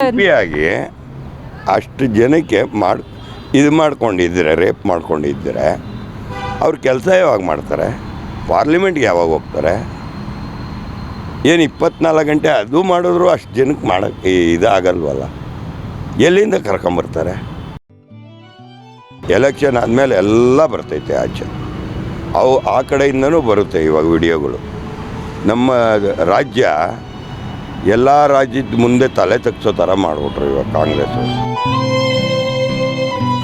ಆಗಿ ಅಷ್ಟು ಜನಕ್ಕೆ ಮಾಡ್, ಇದು ಮಾಡ್ಕೊಂಡಿದ್ದೀರ, ರೇಪ್ ಮಾಡ್ಕೊಂಡಿದ್ದೀರ, ಅವ್ರ ಕೆಲಸ ಯಾವಾಗ ಮಾಡ್ತಾರೆ? ಪಾರ್ಲಿಮೆಂಟ್ಗೆ ಯಾವಾಗ ಹೋಗ್ತಾರೆ? ಏನು ಇಪ್ಪತ್ನಾಲ್ಕು ಗಂಟೆ ಅದು ಮಾಡಿದ್ರು ಅಷ್ಟು ಜನಕ್ಕೆ ಮಾಡೋಕ್ಕೆ ಇದಾಗಲ್ವಲ್ಲ? ಎಲ್ಲಿಂದ ಕರ್ಕೊಂಬರ್ತಾರೆ? ಎಲೆಕ್ಷನ್ ಆದಮೇಲೆ ಎಲ್ಲ ಬರ್ತೈತೆ ಆಚೆ. ಅವು ಆ ಕಡೆಯಿಂದನೂ ಬರುತ್ತೆ ಇವಾಗ ವಿಡಿಯೋಗಳು. ನಮ್ಮ ರಾಜ್ಯ ಎಲ್ಲ ರಾಜ್ಯದ ಮುಂದೆ ತಲೆ ತಗ್ಸೋ ಥರ ಮಾಡಿಬಿಟ್ರು ಇವಾಗ ಕಾಂಗ್ರೆಸ್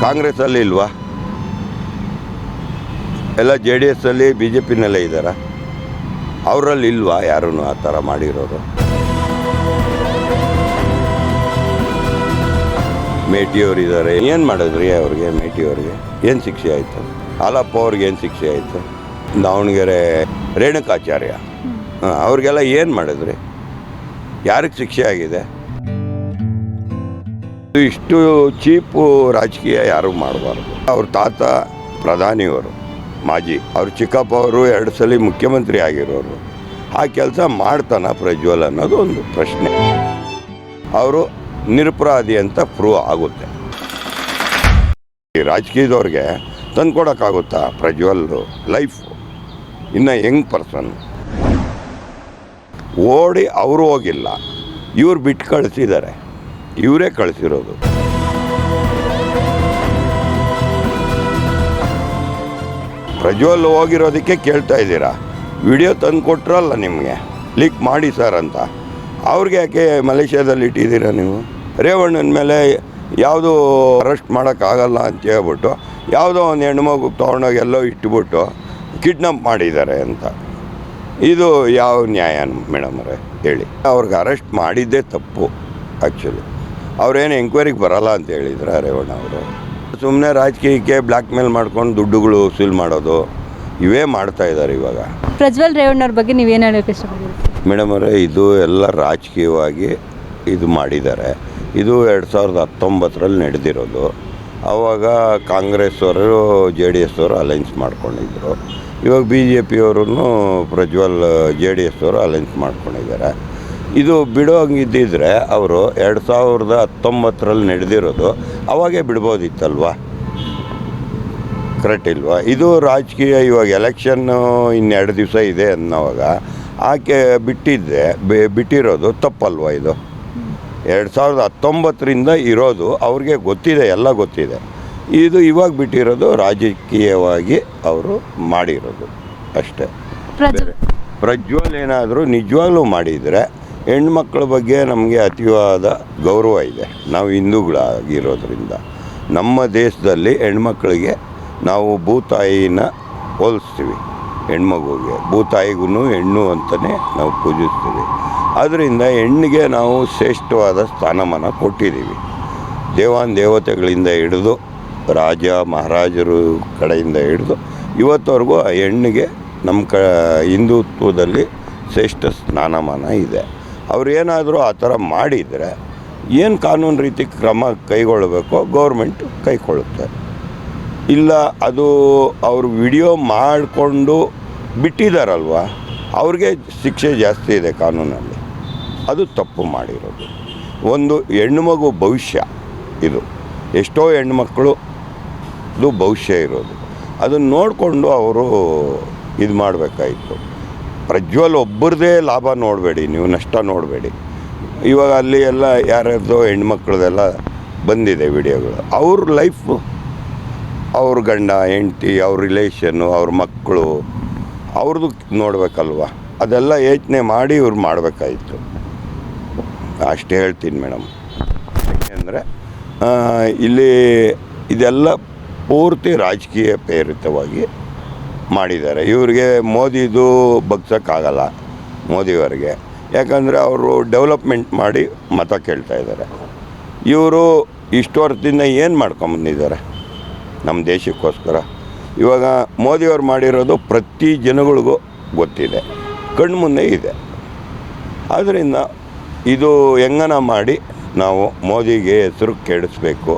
ಕಾಂಗ್ರೆಸ್ಸಲ್ಲಿ ಇಲ್ವಾ? ಎಲ್ಲ ಜೆ ಡಿ ಎಸ್ಸಲ್ಲಿ ಬಿ ಜೆ ಪಿನಲ್ಲೇ ಇದ್ದಾರ ಅವರಲ್ಲಿ ಇಲ್ವಾ ಯಾರೂ ಆ ಥರ ಮಾಡಿರೋರು? ಮೇಟಿಯವರಿದ್ದಾರೆ ಏನು ಮಾಡಿದ್ರಿ ಅವ್ರಿಗೆ ಮೇಟಿಯವ್ರಿಗೆ ಏನು ಶಿಕ್ಷೆ ಆಯಿತು? ಹಾಲಪ್ಪ ಅವ್ರಿಗೆ ಏನು ಶಿಕ್ಷೆ ಆಯಿತು? ದಾವಣಗೆರೆ ರೇಣುಕಾಚಾರ್ಯ. ಹಾಂ ಅವ್ರಿಗೆಲ್ಲ ಏನು ಮಾಡಿದ್ರಿ? ಯಾರಿಗೆ ಶಿಕ್ಷೆ ಆಗಿದೆ? ಇಷ್ಟು ಚೀಪು ರಾಜಕೀಯ ಯಾರು ಮಾಡಬಾರ್ದು. ಅವ್ರ ತಾತ ಪ್ರಧಾನಿಯವರು, ಮಾಜಿ, ಅವ್ರ ಚಿಕ್ಕಪ್ಪ ಅವರು ಎರಡು ಸಲ ಮುಖ್ಯಮಂತ್ರಿ ಆಗಿರೋರು. ಆ ಕೆಲಸ ಮಾಡ್ತಾನ ಪ್ರಜ್ವಲ್ ಅನ್ನೋದು ಒಂದು ಪ್ರಶ್ನೆ. ಅವರು ನಿರಪರಾಧಿ ಅಂತ ಪ್ರೂವ್ ಆಗುತ್ತೆ. ಈ ರಾಜಕೀಯದವ್ರಿಗೆ ತಂದ್ಕೊಡೋಕ್ಕಾಗುತ್ತಾ ಪ್ರಜ್ವಲ್ ಲೈಫ್ ಇನ್ನು ಯಂಗ್ ಪರ್ಸನ್ ಓಡಿ ಅವರು ಹೋಗಿಲ್ಲ. ಇವ್ರು ಬಿಟ್ಟು ಕಳಿಸಿದ್ದಾರೆ ಇವರೇ ಕಳಿಸಿರೋದು. ಪ್ರಜ್ವಲ್ ಹೋಗಿರೋದಕ್ಕೆ ಕೇಳ್ತಾ ಇದ್ದೀರಾ? ವಿಡಿಯೋ ತಂದು ಕೊಟ್ರಲ್ಲ ನಿಮಗೆ. ಲೀಕ್ ಮಾಡಿ ಸರ್ ಅಂತ. ಅವ್ರಿಗೆ ಯಾಕೆ ಮಲೇಷ್ಯಾದಲ್ಲಿ ಇಟ್ಟಿದ್ದೀರಾ ನೀವು? ರೇವಣ್ಣನ ಮೇಲೆ ಯಾವುದು ಅರೆಸ್ಟ್ ಮಾಡೋಕ್ಕಾಗಲ್ಲ ಅಂತ ಹೇಳ್ಬಿಟ್ಟು, ಯಾವುದೋ ಒಂದು ಹೆಣ್ಮಗು ತೊಗೊಂಡೋಗಿ ಎಲ್ಲೋ ಇಟ್ಬಿಟ್ಟು, ಕಿಡ್ನಾಪ್ ಮಾಡಿದ್ದಾರೆ ಅಂತ. ಇದು ಯಾವ ನ್ಯಾಯ ಮೇಡಮರೇ ಹೇಳಿ. ಅವ್ರಿಗೆ ಅರೆಸ್ಟ್ ಮಾಡಿದ್ದೇ ತಪ್ಪು ಆ್ಯಕ್ಚುಲಿ ಅವ್ರೇನು ಎಂಕ್ವೈರಿಗೆ ಬರಲ್ಲ ಅಂತ ಹೇಳಿದ್ರ ರೇವಣ್ಣ ಅವರು. ಸುಮ್ಮನೆ ರಾಜಕೀಯಕ್ಕೆ ಬ್ಲ್ಯಾಕ್ ಮೇಲ್ ಮಾಡ್ಕೊಂಡು ದುಡ್ಡುಗಳು ವಸೂಲ್ ಮಾಡೋದು ಇವೇ ಮಾಡ್ತಾ ಇದ್ದಾರೆ ಇವಾಗ. ಪ್ರಜ್ವಲ್ ರೇವಣ್ಣವ್ರ ಬಗ್ಗೆ ನೀವೇನು ಹೇಳೋಕೆ ಇಷ್ಟಪಡ್ತೀರಿ? ಮೇಡಮ್ ಅವರೇ ಇದು ಎಲ್ಲ ರಾಜಕೀಯವಾಗಿ ಇದು ಮಾಡಿದ್ದಾರೆ. ಇದು ಎರಡು ಸಾವಿರದ ಹತ್ತೊಂಬತ್ತರಲ್ಲಿ ನಡೆದಿರೋದು. ಆವಾಗ ಕಾಂಗ್ರೆಸ್ ಅವರು ಜೆ ಡಿ ಎಸ್ ಅವರು ಅಲೈನ್ಸ್ ಮಾಡ್ಕೊಂಡಿದ್ರು. ಇವಾಗ ಬಿ ಜೆ ಪಿಯವರನ್ನು ಪ್ರಜ್ವಲ್, ಜೆ ಡಿ ಎಸ್ ಅವರು ಅಲೈನ್ಸ್ ಮಾಡ್ಕೊಂಡಿದ್ದಾರೆ. ಇದು ಬಿಡೋ ಹಂಗಿದ್ದಿದ್ರೆ ಅವರು ಎರಡು ಸಾವಿರದ ಹತ್ತೊಂಬತ್ತರಲ್ಲಿ ನಡೆದಿರೋದು ಅವಾಗೇ ಬಿಡ್ಬೋದಿತ್ತಲ್ವಾ? ಕರೆಕ್ಟ್ ಇಲ್ವಾ? ಇದು ರಾಜಕೀಯ ಇವಾಗ ಎಲೆಕ್ಷನ್ನು ಇನ್ನೆರಡು ದಿವಸ ಇದೆ ಅನ್ನೋವಾಗ ಆಕೆ ಬಿಟ್ಟಿದ್ದೆ ಬಿಟ್ಟಿರೋದು ತಪ್ಪಲ್ವಾ ಇದು? ಎರಡು ಸಾವಿರದ ಹತ್ತೊಂಬತ್ತರಿಂದ ಇರೋದು ಅವ್ರಿಗೆ ಗೊತ್ತಿದೆ, ಎಲ್ಲ ಗೊತ್ತಿದೆ. ಇದು ಇವಾಗ ಬಿಟ್ಟಿರೋದು ರಾಜಕೀಯವಾಗಿ ಅವರು ಮಾಡಿರೋದು ಅಷ್ಟೇ. ಪ್ರಜ್ವಲ್ ಪ್ರಜ್ವಲ್ ಏನಾದರೂ ನಿಜವಾಗ್ಲೂ ಮಾಡಿದರೆ ಹೆಣ್ಮಕ್ಳ ಬಗ್ಗೆ ನಮಗೆ ಅತಿವಾದ ಗೌರವ ಇದೆ. ನಾವು ಹಿಂದೂಗಳಾಗಿರೋದ್ರಿಂದ. ನಮ್ಮ ದೇಶದಲ್ಲಿ ಹೆಣ್ಮಕ್ಳಿಗೆ ನಾವು ಭೂತಾಯಿನ ಹೋಲಿಸ್ತೀವಿ. ಹೆಣ್ಮಗುಗೆ. ಭೂತಾಯಿಗೂ ಹೆಣ್ಣು ಅಂತಲೇ ನಾವು ಪೂಜಿಸ್ತೀವಿ. ಆದ್ದರಿಂದ ಹೆಣ್ಣಿಗೆ ನಾವು ಶ್ರೇಷ್ಠವಾದ ಸ್ಥಾನಮಾನ ಕೊಟ್ಟಿದ್ದೀವಿ. ದೇವಾನ್ ದೇವತೆಗಳಿಂದ ಹಿಡಿದು ರಾಜ, ಮಹಾರಾಜರು ಕಡೆಯಿಂದ ಹಿಡಿದು ಇವತ್ತವರೆಗೂ ಆ ಹೆಣ್ಣಿಗೆ ನಮ್ಮ ಕ, ಹಿಂದುತ್ವದಲ್ಲಿ ಶ್ರೇಷ್ಠ ಸ್ನಾನಮಾನ ಇದೆ. ಅವ್ರು ಏನಾದರೂ ಆ ಥರ ಮಾಡಿದರೆ ಏನು ಕಾನೂನು ರೀತಿ ಕ್ರಮ ಕೈಗೊಳ್ಳಬೇಕೋ ಗೌರ್ಮೆಂಟ್ ಕೈಗೊಳ್ಳುತ್ತೆ ಇಲ್ಲ ಅದು ಅವರು ವಿಡಿಯೋ ಮಾಡಿಕೊಂಡು ಬಿಟ್ಟಿದ್ದಾರಲ್ವ ಅವ್ರಿಗೆ ಶಿಕ್ಷೆ ಜಾಸ್ತಿ ಇದೆ ಕಾನೂನಲ್ಲಿ. ಅದು ತಪ್ಪು ಮಾಡಿರೋದು. ಒಂದು ಹೆಣ್ಣುಮಗು ಭವಿಷ್ಯ ಇದು. ಎಷ್ಟೋ ಹೆಣ್ಮಕ್ಳು ಇದು ಭವಿಷ್ಯ ಇರೋದು. ಅದನ್ನು ನೋಡಿಕೊಂಡು ಅವರು ಇದು ಮಾಡಬೇಕಾಯಿತು. ಪ್ರಜ್ವಲ್ ಒಬ್ಬರದೇ ಲಾಭ ನೋಡಬೇಡಿ, ನೀವು ನಷ್ಟ ನೋಡಬೇಡಿ. ಇವಾಗ ಅಲ್ಲಿ ಎಲ್ಲ ಯಾರ್ಯಾರ್ದೋ ಹೆಣ್ಮಕ್ಳದೆಲ್ಲ ಬಂದಿದೆ ವಿಡಿಯೋಗಳು. ಅವ್ರ ಲೈಫು ಅವ್ರ ಗಂಡ, ಹೆಂಡ್ತಿ, ಅವ್ರ ರಿಲೇಷನ್ನು ಅವ್ರ ಮಕ್ಕಳು ಅವ್ರದ್ದು ನೋಡಬೇಕಲ್ವ? ಅದೆಲ್ಲ ಯೋಚನೆ ಮಾಡಿ ಇವ್ರು ಮಾಡಬೇಕಾಯಿತು. ಅಷ್ಟೇ ಹೇಳ್ತೀನಿ ಮೇಡಮ್. ಯಾಕೆಂದರೆ ಇಲ್ಲಿ ಇದೆಲ್ಲ ಪೂರ್ತಿ ರಾಜಕೀಯ ಪ್ರೇರಿತವಾಗಿ ಮಾಡಿದ್ದಾರೆ. ಇವರಿಗೆ ಮೋದಿದು ಬಗ್ಸೋಕ್ಕಾಗಲ್ಲ, ಮೋದಿಯವರಿಗೆ. ಯಾಕಂದರೆ ಅವರು ಡೆವಲಪ್ಮೆಂಟ್ ಮಾಡಿ ಮತ ಕೇಳ್ತಾ ಇದ್ದಾರೆ. ಇವರು ಇಷ್ಟು ವರ್ಷದಿಂದ ಏನು ಮಾಡ್ಕೊಂಬಂದಿದ್ದಾರೆ ನಮ್ಮ ದೇಶಕ್ಕೋಸ್ಕರ? ಇವಾಗ ಮೋದಿಯವ್ರು ಮಾಡಿರೋದು ಪ್ರತಿ ಜನಗಳಿಗೂ ಗೊತ್ತಿದೆ. ಕಣ್ಣು ಮುಂದೆ ಇದೆ. ಆದ್ದರಿಂದ ಇದು ಹೆಂಗನ ಮಾಡಿ ನಾವು ಮೋದಿಗೆ ಹೆಸರು ಕೆಡಿಸ್ಬೇಕು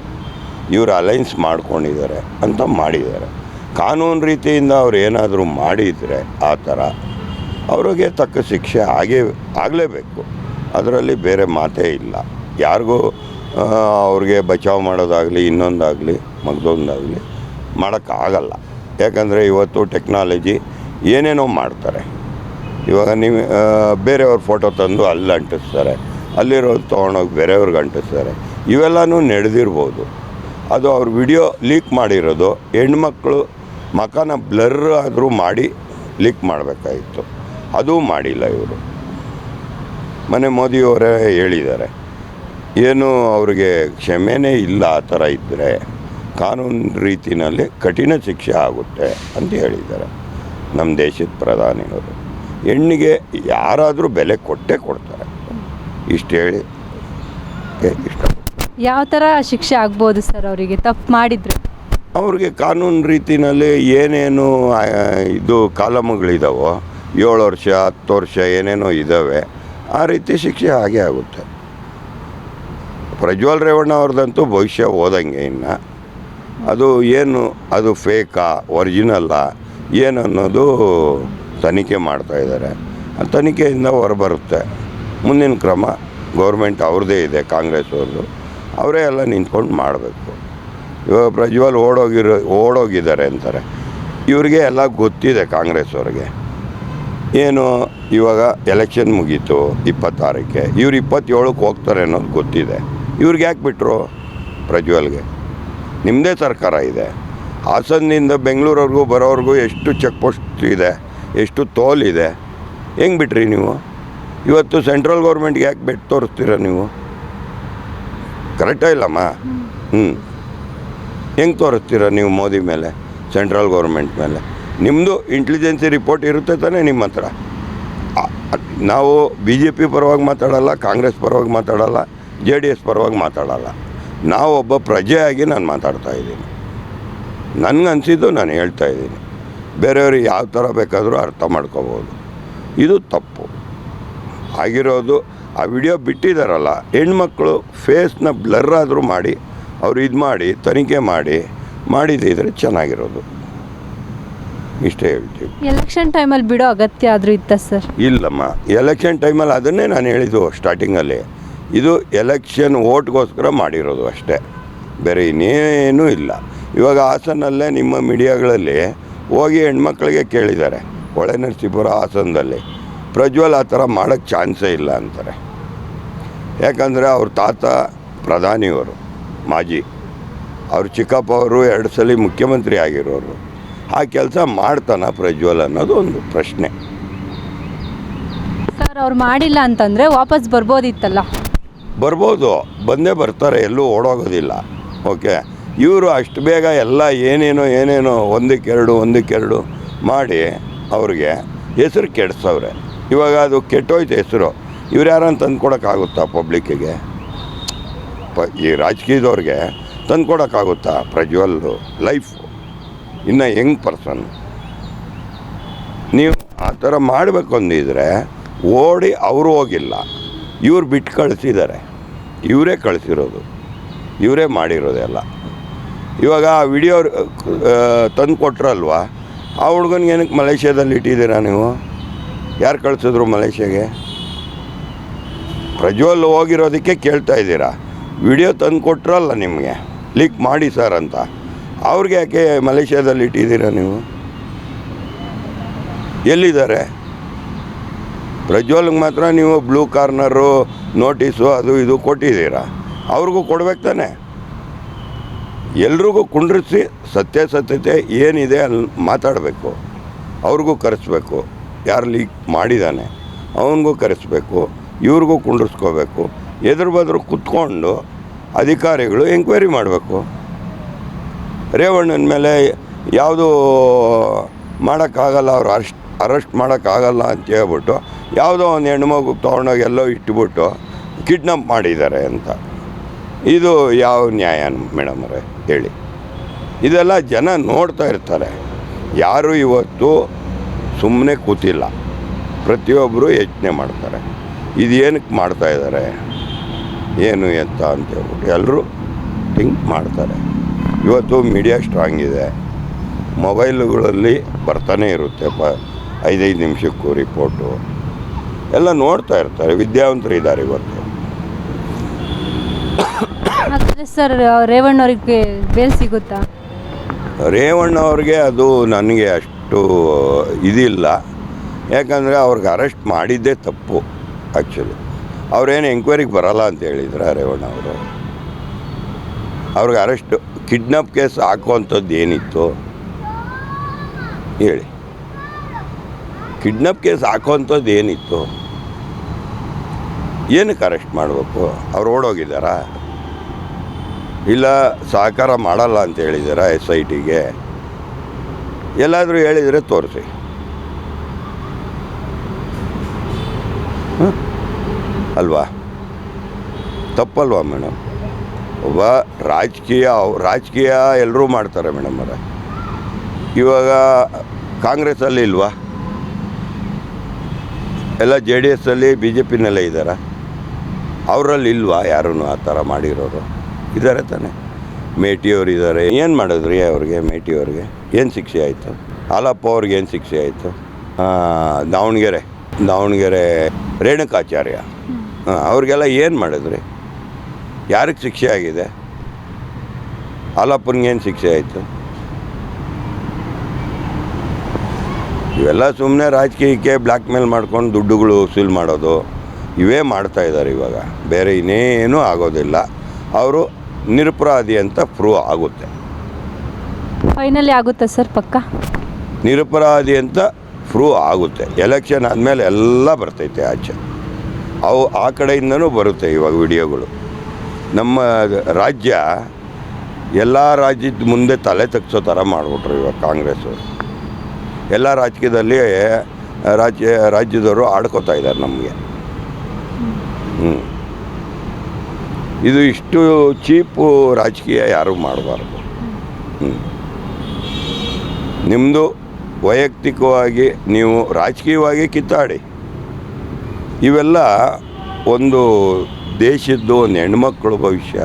ಇವರು ಅಲೈನ್ಸ್ ಮಾಡ್ಕೊಂಡಿದ್ದಾರೆ ಅಂತ ಮಾಡಿದ್ದಾರೆ. ಕಾನೂನು ರೀತಿಯಿಂದ ಅವ್ರು ಏನಾದರೂ ಮಾಡಿದರೆ ಆ ಥರ ಅವ್ರಿಗೆ ತಕ್ಕ ಶಿಕ್ಷೆ ಆಗೇ ಆಗಲೇಬೇಕು. ಅದರಲ್ಲಿ ಬೇರೆ ಮಾತೇ ಇಲ್ಲ. ಯಾರಿಗೂ ಅವ್ರಿಗೆ ಬಚಾವ್ ಮಾಡೋದಾಗಲಿ, ಇನ್ನೊಂದಾಗಲಿ, ಮಗದೊಂದಾಗಲಿ ಮಾಡೋಕ್ಕಾಗಲ್ಲ. ಯಾಕಂದರೆ ಇವತ್ತು ಟೆಕ್ನಾಲಜಿ ಏನೇನೋ ಮಾಡ್ತಾರೆ. ಇವಾಗ ನೀವು ಬೇರೆಯವ್ರ ಫೋಟೋ ತಂದು ಅಲ್ಲಿ ಅಂಟಿಸ್ತಾರೆ. ಅಲ್ಲಿರೋದು ತೊಗೊಂಡೋಗಿ ಬೇರೆಯವ್ರಿಗೆ ಅಂಟಿಸ್ತಾರೆ. ಇವೆಲ್ಲನೂ ನಡೆದಿರ್ಬೋದು. ಅದು ಅವ್ರ ವಿಡಿಯೋ ಲೀಕ್ ಮಾಡಿರೋದು, ಹೆಣ್ಮಕ್ಳು ಮಖನ ಬ್ಲರ್ ಆದರೂ ಮಾಡಿ ಲೀಕ್ ಮಾಡಬೇಕಾಗಿತ್ತು ಅದೂ ಮಾಡಿಲ್ಲ ಇವರು. ಮನೆ ಮೋದಿಯವರೇ ಹೇಳಿದ್ದಾರೆ, ಏನು ಅವರಿಗೆ ಕ್ಷಮೆನೇ ಇಲ್ಲ ಆ ಥರ ಇದ್ದರೆ ಕಾನೂನು ರೀತಿಯಲ್ಲಿ ಕಠಿಣ ಶಿಕ್ಷೆ ಆಗುತ್ತೆ ಅಂತ ಹೇಳಿದ್ದಾರೆ ನಮ್ಮ ದೇಶದ ಪ್ರಧಾನಿಯವರು. ಹೆಣ್ಣಿಗೆ ಯಾರಾದರೂ ಬೆಲೆ ಕೊಟ್ಟೇ ಕೊಡ್ತಾರೆ. ಇಷ್ಟು ಹೇಳಿ. ಇಷ್ಟಪಡ್ತೀನಿ ಯಾವ ಥರ ಶಿಕ್ಷೆ ಆಗ್ಬೋದು ಸರ್ ಅವರಿಗೆ? ತಪ್ಪು ಮಾಡಿದ್ರೆ. ಅವ್ರಿಗೆ ಕಾನೂನು ರೀತಿನಲ್ಲಿ ಏನೇನು ಇದು ಕಾಲಮ್ಗಳಿದಾವೋ, ಏಳು ವರ್ಷ, ಹತ್ತು ವರ್ಷ ಏನೇನೋ ಇದ್ದಾವೆ ಆ ರೀತಿ ಶಿಕ್ಷೆ ಹಾಗೆ ಆಗುತ್ತೆ. ಪ್ರಜ್ವಲ್ ರೇವಣ್ಣ ಅವ್ರದ್ದಂತೂ ಭವಿಷ್ಯ ಹೋದಂಗೆ ಇನ್ನು. ಅದು ಏನು, ಅದು ಫೇಕಾ ಒರಿಜಿನಲ್ಲಾ ಏನು ಅನ್ನೋದು ತನಿಖೆ ಮಾಡ್ತಾ ಇದ್ದಾರೆ. ಆ ತನಿಖೆಯಿಂದ ಹೊರಬರುತ್ತೆ. ಮುಂದಿನ ಕ್ರಮ ಗೌರ್ಮೆಂಟ್ ಅವ್ರದ್ದೇ ಇದೆ, ಕಾಂಗ್ರೆಸ್ ಅವ್ರದ್ದು. ಅವರೇ ಎಲ್ಲ ನಿಂತ್ಕೊಂಡು ಮಾಡಬೇಕು. ಇವಾಗ ಪ್ರಜ್ವಲ್ ಓಡೋಗಿರೋ, ಓಡೋಗಿದ್ದಾರೆ ಅಂತಾರೆ. ಇವರಿಗೆ ಎಲ್ಲ ಗೊತ್ತಿದೆ ಕಾಂಗ್ರೆಸ್ ಅವ್ರಿಗೆ. ಏನು ಇವಾಗ ಎಲೆಕ್ಷನ್ ಮುಗೀತು ಇಪ್ಪತ್ತಾರಕ್ಕೆ. ಇವ್ರು ಇಪ್ಪತ್ತೇಳಕ್ಕೆ ಹೋಗ್ತಾರೆ ಅನ್ನೋದು ಗೊತ್ತಿದೆ. ಇವ್ರಿಗೆ ಯಾಕೆ ಬಿಟ್ಟರು ಪ್ರಜ್ವಲ್ಗೆ? ನಿಮ್ಮದೇ ಸರ್ಕಾರ ಇದೆ. ಹಾಸನದಿಂದ ಬೆಂಗಳೂರವ್ರಿಗೂ ಬರೋವ್ರಿಗೂ ಎಷ್ಟು ಚೆಕ್ ಪೋಸ್ಟ್ ಇದೆ, ಎಷ್ಟು ತೋಲಿದೆ ಹೆಂಗೆ ಬಿಟ್ರಿ ನೀವು? ಇವತ್ತು ಸೆಂಟ್ರಲ್ ಗೌರ್ಮೆಂಟ್ಗೆ ಯಾಕೆ ಬೆಟ್ಟು ತೋರಿಸ್ತೀರ ನೀವು? ಕರೆಕ್ಟಾ ಇಲ್ಲಮ್ಮ? ಹ್ಞೂ ಹೆಂಗೆ ತೋರಿಸ್ತೀರ ನೀವು ಮೋದಿ ಮೇಲೆ, ಸೆಂಟ್ರಲ್ ಗೌರ್ಮೆಂಟ್ ಮೇಲೆ? ನಿಮ್ಮದು ಇಂಟೆಲಿಜೆನ್ಸಿ ರಿಪೋರ್ಟ್ ಇರುತ್ತೆ ತಾನೇ ನಿಮ್ಮ ಹತ್ರ? ನಾವು ಬಿ ಜೆ ಪಿ ಪರವಾಗಿ ಮಾತಾಡಲ್ಲ, ಕಾಂಗ್ರೆಸ್ ಪರವಾಗಿ ಮಾತಾಡಲ್ಲ, ಜೆ ಡಿ ಎಸ್ ಪರವಾಗಿ ಮಾತಾಡಲ್ಲ. ನಾವು ಒಬ್ಬ ಪ್ರಜೆಯಾಗಿ ನಾನು ಮಾತಾಡ್ತಾ ಇದ್ದೀನಿ. ನನಗನ್ಸಿದ್ದು ನಾನು ಹೇಳ್ತಾ ಇದ್ದೀನಿ. ಬೇರೆಯವ್ರಿಗೆ ಯಾವ ಥರ ಬೇಕಾದರೂ ಅರ್ಥ ಮಾಡ್ಕೋಬೋದು. ಇದು ತಪ್ಪು. ಆಗಿರೋದು ಆ ವಿಡಿಯೋ ಬಿಟ್ಟಿದ್ದಾರಲ್ಲ ಹೆಣ್ಮಕ್ಳು ಫೇಸ್ನ ಬ್ಲರ್ ಆದರೂ ಮಾಡಿ ಅವ್ರು ಇದು ಮಾಡಿ ತನಿಖೆ ಮಾಡಿ ಮಾಡಿದ್ದಿದ್ರೆ ಚೆನ್ನಾಗಿರೋದು. ಇಷ್ಟೇ ಹೇಳ್ತೀವಿ. ಎಲೆಕ್ಷನ್ ಟೈಮಲ್ಲಿ ಬಿಡೋ ಅಗತ್ಯ ಆದರೂ ಇತ್ತ ಸರ್ ಇಲ್ಲಮ್ಮ ಎಲೆಕ್ಷನ್ ಟೈಮಲ್ಲಿ ಅದನ್ನೇ ನಾನು ಹೇಳಿದ್ದು ಸ್ಟಾರ್ಟಿಂಗಲ್ಲಿ ಇದು ಎಲೆಕ್ಷನ್ ಓಟ್ಗೋಸ್ಕರ ಮಾಡಿರೋದು ಅಷ್ಟೇ. ಬೇರೆ ಇನ್ನೇನೂ ಇಲ್ಲ. ಇವಾಗ ಹಾಸನಲ್ಲೇ ನಿಮ್ಮ ಮೀಡಿಯಾಗಳಲ್ಲಿ ಹೋಗಿ ಹೆಣ್ಮಕ್ಳಿಗೆ ಕೇಳಿದ್ದಾರೆ. ಹೊಳೆ ನರಸೀಪುರ ಹಾಸನದಲ್ಲಿ. ಪ್ರಜ್ವಲ್ ಆ ಥರ ಮಾಡೋಕ್ಕೆ ಚಾನ್ಸೇ ಇಲ್ಲ ಅಂತಾರೆ. ಯಾಕಂದರೆ ಅವ್ರ ತಾತ ಪ್ರಧಾನಿಯವರು ಮಾಜಿ. ಅವ್ರ ಚಿಕ್ಕಪ್ಪ ಅವರು ಎರಡು ಸಲ ಮುಖ್ಯಮಂತ್ರಿ ಆಗಿರೋರು. ಆ ಕೆಲಸ ಮಾಡ್ತಾನ ಪ್ರಜ್ವಲ್ ಅನ್ನೋದು ಒಂದು ಪ್ರಶ್ನೆ. ಸರ್ ಅವ್ರು ಮಾಡಿಲ್ಲ ಅಂತಂದರೆ ವಾಪಸ್ ಬರ್ಬೋದಿತ್ತಲ್ಲ? ಬರ್ಬೋದು. ಬಂದೇ ಬರ್ತಾರೆ ಎಲ್ಲೂ ಓಡೋಗೋದಿಲ್ಲ. ಓಕೆ? ಇವರು ಅಷ್ಟು ಬೇಗ ಎಲ್ಲ ಏನೇನೋ ಏನೇನೋ ಒಂದಕ್ಕೆರಡು ಒಂದಕ್ಕೆರಡು ಮಾಡಿ ಅವ್ರಿಗೆ ಹೆಸರು ಕೆಡಿಸವ್ರೆ. ಇವಾಗ ಅದು ಕೆಟ್ಟೋಯ್ತು ಹೆಸರು. ಇವ್ರು ಯಾರನ್ನು ತಂದ್ಕೊಡೋಕ್ಕಾಗುತ್ತಾ ಪಬ್ಲಿಕ್ಕಿಗೆ ಪ, ಈ ರಾಜಕೀಯದವ್ರಿಗೆ ತಂದ್ಕೊಡೋಕ್ಕಾಗುತ್ತಾ ಪ್ರಜ್ವಲ್ ಲೈಫ್ ಇನ್ನು ಯಂಗ್ ಪರ್ಸನ್ ನೀವು ಆ ಥರ ಮಾಡಬೇಕು ಅಂದಿದ್ರೆ ಓಡಿ ಅವರು ಹೋಗಿಲ್ಲ. ಇವ್ರು ಬಿಟ್ಟು ಕಳಿಸಿದ್ದಾರೆ ಇವರೇ ಕಳಿಸಿರೋದು. ಇವರೇ ಮಾಡಿರೋದೆಲ್ಲ ಇವಾಗ ಆ ವಿಡಿಯೋ ತಂದು ಕೊಟ್ರಲ್ವಾ ಆ ಹುಡುಗನಿಗೆ ಏನಕ್ಕೆ ಮಲೇಷ್ಯಾದಲ್ಲಿ ಇಟ್ಟಿದ್ದೀರಾ ನೀವು? ಯಾರು ಕಳಿಸಿದ್ರು ಮಲೇಷ್ಯಾಗೆ? ಪ್ರಜ್ವಲ್ ಹೋಗಿರೋದಕ್ಕೆ ಕೇಳ್ತಾ ಇದ್ದೀರಾ? ವಿಡಿಯೋ ತಂದು ಕೊಟ್ರಲ್ಲ ನಿಮಗೆ. ಲೀಕ್ ಮಾಡಿ ಸರ್ ಅಂತ. ಅವ್ರಿಗೆ ಯಾಕೆ ಮಲೇಷ್ಯಾದಲ್ಲಿ ಇಟ್ಟಿದ್ದೀರಾ ನೀವು? ಎಲ್ಲಿದ್ದಾರೆ? ಪ್ರಜ್ವಲ್ಗೆ ಮಾತ್ರ ನೀವು ಬ್ಲೂ ಕಾರ್ನರು ನೋಟಿಸು ಅದು ಇದು ಕೊಟ್ಟಿದ್ದೀರಾ? ಅವ್ರಿಗೂ ಕೊಡ್ಬೇಕು ತಾನೆ. ಎಲ್ರಿಗೂ ಕುಂಡ್ರಿಸಿ ಸತ್ಯಾಸತ್ಯತೆ ಏನಿದೆ ಅಲ್ಲಿ ಮಾತಾಡಬೇಕು. ಅವ್ರಿಗೂ ಕರೆಸ್ಬೇಕು. ಯಾರು ಲೀಕ್ ಮಾಡಿದ್ದಾನೆ, ಅವನಿಗೂ ಕರೆಸ್ಬೇಕು. ಇವ್ರಿಗೂ ಕುಂಡಿಸ್ಕೋಬೇಕು ಎದುರು ಬದ್ರು ಕುತ್ಕೊಂಡು ಅಧಿಕಾರಿಗಳು ಎಂಕ್ವೈರಿ ಮಾಡಬೇಕು. ರೇವಣ್ಣನ ಮೇಲೆ ಯಾವುದು ಮಾಡೋಕ್ಕಾಗಲ್ಲ, ಅವ್ರು ಅರೆಸ್ಟ್ ಅರೆಸ್ಟ್ ಮಾಡೋಕ್ಕಾಗಲ್ಲ ಅಂತ ಹೇಳ್ಬಿಟ್ಟು ಯಾವುದೋ ಒಂದು ಹೆಣ್ಮಗು ತೊಗೊಂಡೋಗಿ ಎಲ್ಲೋ ಇಟ್ಬಿಟ್ಟು ಕಿಡ್ನಾಪ್ ಮಾಡಿದ್ದಾರೆ ಅಂತ. ಇದು ಯಾವ ನ್ಯಾಯ ಮೇಡಮರೇ ಹೇಳಿ. ಇದೆಲ್ಲ ಜನ ನೋಡ್ತಾ ಇರ್ತಾರೆ. ಯಾರು ಇವತ್ತು ಸುಮ್ಮನೆ ಕೂತಿಲ್ಲ. ಪ್ರತಿಯೊಬ್ಬರು ಯೋಚನೆ ಮಾಡ್ತಾರೆ. ಇದು ಏನಕ್ಕೆ ಮಾಡ್ತಾ ಇದ್ದಾರೆ? ಏನು ಎತ್ತ ಅಂತ ಹೇಳ್ಬಿಟ್ಟು ಎಲ್ಲರೂ ಥಿಂಕ್ ಮಾಡ್ತಾರೆ. ಇವತ್ತು ಮೀಡಿಯಾ ಸ್ಟ್ರಾಂಗ್ ಇದೆ. ಮೊಬೈಲುಗಳಲ್ಲಿ ಬರ್ತಾನೆ ಇರುತ್ತೆ ಪ ಐದೈದು ನಿಮಿಷಕ್ಕೂ ರಿಪೋರ್ಟು. ಎಲ್ಲ ನೋಡ್ತಾ ಇರ್ತಾರೆ. ವಿದ್ಯಾವಂತರು ಇದ್ದಾರೆ ಇವತ್ತು. ಸರ್ ರೇವಣ್ಣವ್ರಿಗೆ ಬೇಲ್ ಸಿಗುತ್ತಾ? ರೇವಣ್ಣ ಅವ್ರಿಗೆ ಅದು ನನಗೆ ಅಷ್ಟು ಇದಿಲ್ಲ. ಯಾಕಂದರೆ ಅವ್ರಿಗೆ ಅರೆಸ್ಟ್ ಮಾಡಿದ್ದೇ ತಪ್ಪು. ಆ್ಯಕ್ಚುಲಿ ಅವ್ರೇನು ಎಂಕ್ವೈರಿಗೆ ಬರಲ್ಲ ಅಂತ ಹೇಳಿದ್ರ ರೇವಣ್ಣ ಅವರು. ಅವ್ರಿಗೆ ಅರೆಸ್ಟ್ ಕಿಡ್ನಾಪ್ ಕೇಸ್ ಹಾಕುವಂಥದ್ದು ಏನಿತ್ತು? ಹೇಳಿ. ಕಿಡ್ನಾಪ್ ಕೇಸ್ ಹಾಕುವಂಥದ್ದು ಏನಿತ್ತು? ಏನಕ್ಕೆ ಅರೆಸ್ಟ್ ಮಾಡಬೇಕು? ಅವ್ರು ಓಡೋಗಿದ್ದಾರಾ? ಇಲ್ಲ ಸಹಕಾರ ಮಾಡಲ್ಲ ಅಂತ ಹೇಳಿದಾರ ಎಸ್ ಐ ಟಿಗೆ ಎಲ್ಲಾದರೂ ಹೇಳಿದರೆ ತೋರಿಸಿ. ಅಲ್ವಾ? ತಪ್ಪಲ್ವಾ ಮೇಡಮ್ ಒಬ್ಬ ರಾಜಕೀಯ ರಾಜಕೀಯ ಎಲ್ಲರೂ ಮಾಡ್ತಾರೆ ಮೇಡಮ್ ಅವರ. ಇವಾಗ ಕಾಂಗ್ರೆಸ್ಸಲ್ಲಿ ಇಲ್ವಾ? ಎಲ್ಲ ಜೆ ಡಿ ಎಸ್ಸಲ್ಲಿ, ಬಿ ಜೆ ಪಿನಲ್ಲೇ ಇದ್ದಾರಾ? ಅವರಲ್ಲಿ ಇಲ್ವಾ ಯಾರೂ ಆ ಥರ ಮಾಡಿರೋರು? ಇದ್ದಾರೆ ತಾನೆ. ಮೇಟಿಯವ್ರು ಇದ್ದಾರೆ ಏನು ಮಾಡಿದ್ರಿ ಅವ್ರಿಗೆ ಮೇಟಿಯವ್ರಿಗೆ ಏನು ಶಿಕ್ಷೆ ಆಯಿತು? ಹಾಲಪ್ಪ ಅವ್ರಿಗೆ ಏನು ಶಿಕ್ಷೆ ಆಯಿತು? ದಾವಣಗೆರೆ. ದಾವಣಗೆರೆ ರೇಣುಕಾಚಾರ್ಯ. ಅವ್ರಿಗೆಲ್ಲ ಏನು ಮಾಡಿದ್ರಿ? ಯಾರಿಗೆ ಶಿಕ್ಷೆ ಆಗಿದೆ? ಹಾಲಪ್ಪನಿಗೆ ಏನು ಶಿಕ್ಷೆ ಆಯಿತು? ಇವೆಲ್ಲ ಸುಮ್ಮನೆ ರಾಜಕೀಯಕ್ಕೆ ಬ್ಲ್ಯಾಕ್ ಮೇಲ್ ಮಾಡ್ಕೊಂಡು ದುಡ್ಡುಗಳು ವಸೂಲ್ ಮಾಡೋದು ಇವೇ ಮಾಡ್ತಾ ಇದ್ದಾರೆ ಇವಾಗ. ಬೇರೆ ಇನ್ನೇನೂ ಆಗೋದಿಲ್ಲ. ಅವರು ನಿರಪರಾಧಿ ಅಂತ ಪ್ರೂವ್ ಆಗುತ್ತೆ. ಫೈನಲಿ ಆಗುತ್ತೆ ಸರ್ ಪಕ್ಕ? ನಿರಪರಾಧಿ ಅಂತ ಪ್ರೂವ್ ಆಗುತ್ತೆ. ಎಲೆಕ್ಷನ್ ಆದಮೇಲೆ ಎಲ್ಲ ಬರ್ತೈತೆ ಆಚೆ. ಅವು ಆ ಕಡೆಯಿಂದನೂ ಬರುತ್ತೆ ಇವಾಗ ವಿಡಿಯೋಗಳು. ನಮ್ಮ ರಾಜ್ಯ ಎಲ್ಲ ರಾಜ್ಯದ ಮುಂದೆ ತಲೆ ತಗ್ಸೋ ಥರ ಮಾಡಿಬಿಟ್ರು ಇವಾಗ ಕಾಂಗ್ರೆಸ್ಸು. ಎಲ್ಲ ರಾಜಕೀಯದಲ್ಲಿ ರಾಜ್ಯ, ರಾಜ್ಯದವರು ಆಡ್ಕೋತಾ ಇದ್ದಾರೆ ನಮಗೆ. ಹ್ಞೂ ಇದು ಇಷ್ಟು ಚೀಪು ರಾಜಕೀಯ ಯಾರೂ ಮಾಡಬಾರ್ದು. ನಿಮ್ಮದು ವೈಯಕ್ತಿಕವಾಗಿ ನೀವು ರಾಜಕೀಯವಾಗಿ ಕಿತ್ತಾಡಿ. ಇವೆಲ್ಲ ಒಂದು ದೇಶದ್ದು ಒಂದು ಹೆಣ್ಮಕ್ಳು ಭವಿಷ್ಯ.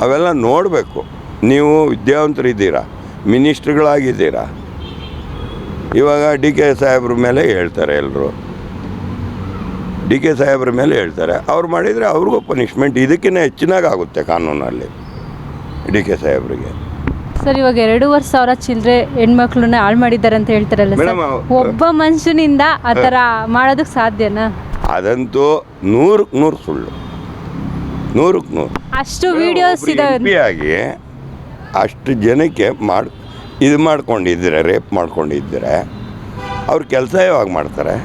ಅವೆಲ್ಲ ನೋಡಬೇಕು. ನೀವು ವಿದ್ಯಾವಂತರಿದ್ದೀರಾ? ಮಿನಿಸ್ಟ್ರುಗಳಾಗಿದ್ದೀರಾ? ಇವಾಗ ಡಿ ಕೆ ಸಾಹೇಬ್ರ ಮೇಲೆ ಹೇಳ್ತಾರೆ ಎಲ್ಲರೂ ಡಿ ಕೆ ಸಾಹೇಬ್ರ ಮೇಲೆ ಹೇಳ್ತಾರೆ. ಅವ್ರು ಮಾಡಿದರೆ ಅವ್ರಿಗೂ ಪನಿಷ್ಮೆಂಟ್ ಇದಕ್ಕಿಂತ ಹೆಚ್ಚಿನಾಗ ಆಗುತ್ತೆ ಕಾನೂನಲ್ಲಿ. ಡಿ ಕೆ ಸಾಹೇಬ್ರಿಗೆ. ಸರ್ ಇವಾಗ ಎರಡೂವರೆ ಸಾವಿರ ಚಿಲ್ಲರೆ ಹೆಣ್ಮಕ್ಳನ್ನ ಹಾಳು ಮಾಡಿದ್ದಾರೆ ಅಂತ ಹೇಳ್ತಾರಲ್ಲ ಸರ್. ಮೇಡಮ್, ಒಬ್ಬ ಮನುಷ್ಯನಿಂದ ಆ ಥರ ಮಾಡೋದಕ್ಕೆ ಸಾಧ್ಯನಾ? ಅದಂತೂ ನೂರಕ್ಕೆ ನೂರು ಸುಳ್ಳು. ನೂರಕ್ಕೆ ನೂರು. ಅಷ್ಟು ವಿಡಿಯೋಸ್ ಇದಾವೆ. ಆಗಿ ಅಷ್ಟು ಜನಕ್ಕೆ ಮಾಡಿ ಇದು ಮಾಡ್ಕೊಂಡಿದ್ದೀರ ರೇಪ್ ಮಾಡ್ಕೊಂಡಿದ್ದೀರ ಅವ್ರ ಕೆಲಸ ಯಾವಾಗ ಮಾಡ್ತಾರೆ?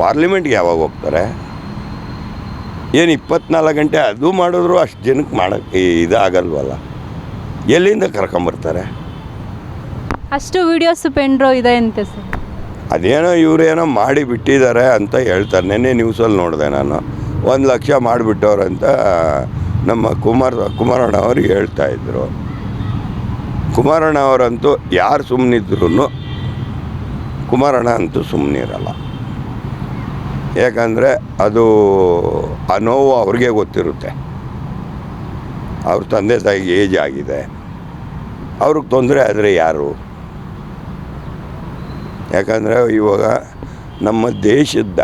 ಪಾರ್ಲಿಮೆಂಟ್ಗೆ ಯಾವಾಗ ಹೋಗ್ತಾರೆ? ಏನು ಇಪ್ಪತ್ನಾಲ್ಕು ಗಂಟೆ ಅದು ಮಾಡಿದ್ರು ಅಷ್ಟು ಜನಕ್ಕೆ ಮಾಡೋಕ್ಕೆ ಇದಾಗಲ್ವಲ್ಲ? ಎಲ್ಲಿಂದ ಕರ್ಕೊಂಬರ್ತಾರೆ? ಅಷ್ಟು ವಿಡಿಯೋಸ್ ಪೆಂಡ್ರೋ ಇದೆ ಅಂತೆ ಸರ್. ಅದೇನೋ ಇವರೇನೋ ಮಾಡಿ ಬಿಟ್ಟಿದ್ದಾರೆ ಅಂತ ಹೇಳ್ತಾರೆ. ನೆನ್ನೆ ನ್ಯೂಸಲ್ಲಿ ನೋಡಿದೆ ನಾನು. ಒಂದು ಲಕ್ಷ ಮಾಡಿಬಿಟ್ಟವ್ರಂತ ನಮ್ಮ ಕುಮಾರ್ ಕುಮಾರಣ್ಣ ಅವರು ಹೇಳ್ತಾ ಇದ್ರು. ಕುಮಾರಣ್ಣ ಅವರಂತೂ ಯಾರು ಸುಮ್ಮನಿದ್ರು ಕುಮಾರಣ್ಣ ಅಂತೂ ಸುಮ್ಮನಿರಲ್ಲ ಯಾಕಂದರೆ ಅದು ಆ ನೋವು ಅವ್ರಿಗೆ ಗೊತ್ತಿರುತ್ತೆ. ಅವ್ರ ತಂದೆ ತಾಯಿಗೆ ಏಜ್ ಆಗಿದೆ. ಅವ್ರಿಗೆ ತೊಂದರೆ ಆದರೆ ಯಾರು? ಯಾಕಂದರೆ ಇವಾಗ ನಮ್ಮ ದೇಶದ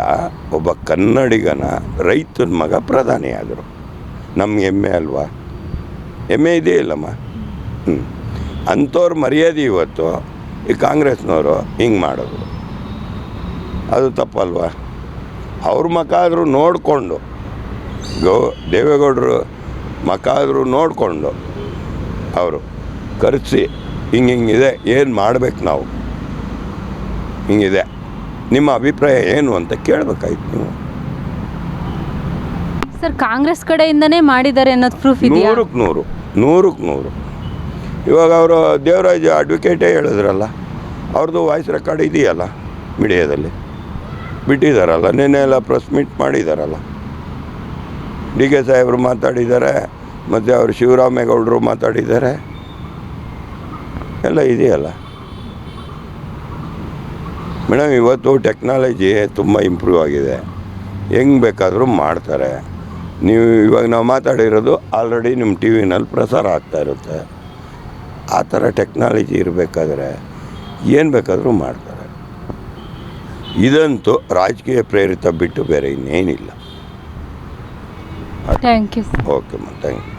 ಒಬ್ಬ ಕನ್ನಡಿಗನ ರೈತನ ಮಗ ಪ್ರಧಾನಿ ಆದರು. ನಮ್ಗೆ ಹೆಮ್ಮೆ ಅಲ್ವಾ? ಹೆಮ್ಮೆ ಇದೇ ಇಲ್ಲಮ್ಮ. ಹ್ಞೂ ಅಂಥವ್ರು ಮರ್ಯಾದೆ ಇವತ್ತು ಈ ಕಾಂಗ್ರೆಸ್ನವರು ಹಿಂಗೆ ಮಾಡೋದು. ಅದು ತಪ್ಪಲ್ವಾ? ಅವ್ರ ಮಕ ಆದರೂ ನೋಡಿಕೊಂಡು, ಗೋ ದೇವೇಗೌಡರು ಮಕ ಆದರೂ ನೋಡಿಕೊಂಡು ಅವರು ಕರೆಸಿ ಹಿಂಗೆ ಹಿಂಗಿದೆ ಏನು ಮಾಡಬೇಕು ನಾವು? ಹಿಂಗಿದೆ. ನಿಮ್ಮ ಅಭಿಪ್ರಾಯ ಏನು ಅಂತ ಕೇಳಬೇಕಾಯ್ತು ನೀವು. ಸರ್ ಕಾಂಗ್ರೆಸ್ ಕಡೆಯಿಂದನೇ ಮಾಡಿದ್ದಾರೆ ಅನ್ನೋದು ಪ್ರೂಫ್ ಇದೆಯಾ? ನೂರಕ್ಕೆ ನೂರು ನೂರಕ್ಕೆ ನೂರು. ಇವಾಗ ಅವರು ದೇವರಾಜ ಅಡ್ವೊಕೇಟೇ ಹೇಳಿದ್ರಲ್ಲ ಅವ್ರದ್ದು ವಾಯ್ಸ್ ರೆಕಾರ್ಡ್ ಇದೆಯಲ್ಲ ಮೀಡಿಯಾದಲ್ಲಿ? ಬಿಟ್ಟಿದ್ದಾರಲ್ಲ ನಿನ್ನೆ ಎಲ್ಲ ಪ್ರೆಸ್ ಮೀಟ್ ಮಾಡಿದ್ದಾರಲ್ಲ ಡಿ ಕೆ ಸಾಹೇಬರು ಮಾತಾಡಿದ್ದಾರೆ ಮತ್ತು ಅವರು ಶಿವರಾಮೇಗೌಡರು ಮಾತಾಡಿದ್ದಾರೆ ಎಲ್ಲ ಇದೆಯಲ್ಲ? ಮೇಡಮ್ ಇವತ್ತು ಟೆಕ್ನಾಲಜಿ ತುಂಬ ಇಂಪ್ರೂವ್ ಆಗಿದೆ. ಹೆಂಗೆ ಬೇಕಾದರೂ ಮಾಡ್ತಾರೆ. ನೀವು ಇವಾಗ ನಾವು ಮಾತಾಡಿರೋದು ಆಲ್ರೆಡಿ ನಿಮ್ಮ ಟಿ ವಿನಲ್ಲಿ ಪ್ರಸಾರ ಆಗ್ತಾ ಇರುತ್ತೆ. ಆ ಥರ ಟೆಕ್ನಾಲಜಿ ಇರಬೇಕಾದ್ರೆ ಏನು ಬೇಕಾದರೂ ಮಾಡ್ತಾರೆ. ಇದಂತೂ ರಾಜಕೀಯ ಪ್ರೇರಿತ ಬಿಟ್ಟು ಬೇರೆ ಇನ್ನೇನಿಲ್ಲ. Thank you okay ma'am thank you